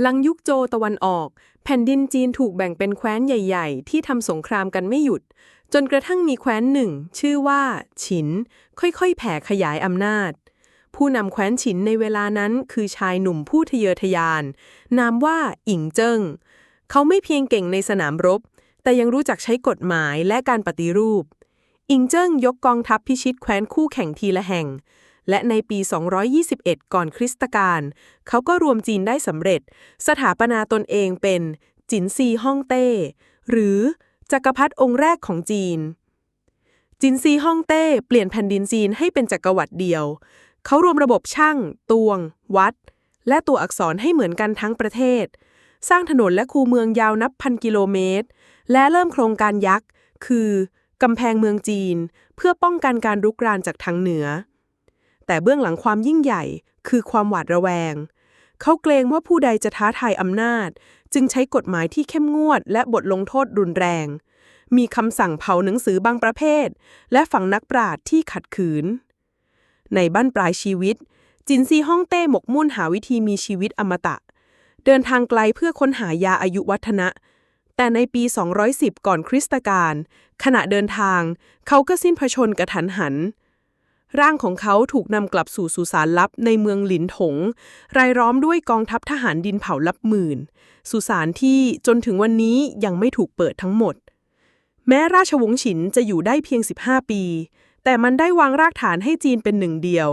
หลังยุคโจตะวันออก แผ่นดินจีนถูกแบ่งเป็นแคว้นใหญ่ ๆ ที่ทำสงครามกันไม่หยุด จนกระทั่งมีแคว้นหนึ่ง ชื่อว่า ฉิน ค่อยๆ แผ่ขยายอำนาจ ผู้นำแคว้นฉินในเวลานั้นคือชายหนุ่มผู้ทะเยอทะยาน นามว่าอิงเจิ้ง เขาไม่เพียงเก่งในสนามรบ แต่ยังรู้จักใช้กฎหมายและการปฏิรูป อิงเจิ้งยกกองทัพพิชิตแคว้นคู่แข่งทีละแห่ง และในปี 221 ก่อนคริสตกาลเขาก็รวมจีนได้สำเร็จ สถาปนาตนเองเป็นจินซีฮ่องเต้ หรือจักรพรรดิองค์แรกของจีน จินซีฮ่องเต้เปลี่ยนแผ่นดินจีนให้เป็นจักรวรรดิเดียว เขารวมระบบช่าง ตวง วัด และตัวอักษรให้เหมือนกันทั้งประเทศ สร้างถนนและคูเมืองยาวนับพันกิโลเมตร และเริ่มโครงการยักษ์ คือกำแพงเมืองจีน เพื่อป้องกันการรุกรานจากทางเหนือ แต่เบื้องหลังความยิ่งใหญ่คือความหวาดระแวง เขาเกรงว่าผู้ใดจะท้าทายอำนาจ จึงใช้กฎหมายที่เข้มงวด และบทลงโทษรุนแรง มีคำสั่งเผาหนังสือบางประเภท และฝังนักปราชญ์ที่ขัดขืน ในบ้านปลายชีวิต จินซีฮ่องเต้หมกมุ่นหาวิธีมีชีวิตอมตะ เดินทางไกลเพื่อค้นหายาอายุวัฒนะแต่ในปี 210 ก่อนคริสตกาลขณะเดินทาง เขาก็สิ้นพระชนกระทันหัน ร่างของเขาถูกนำกลับสู่สุสานลับในเมืองหลินถง รายล้อมด้วยกองทัพทหารดินเผาลับหมื่น สุสานที่จนถึงวันนี้ยังไม่ถูกเปิดทั้งหมด แม้ราชวงศ์ฉินจะอยู่ได้เพียง 15 ปี แต่มันได้วางรากฐานให้จีนเป็นหนึ่งเดียว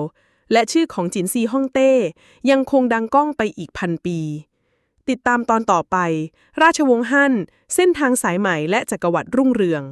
และชื่อของจินซีฮ่องเต้ยังคงดังก้องไปอีกพันปี ติดตามตอนต่อไป ราชวงศ์ฮั่น เส้นทางสายใหม่และจักรวรรดิรุ่งเรือง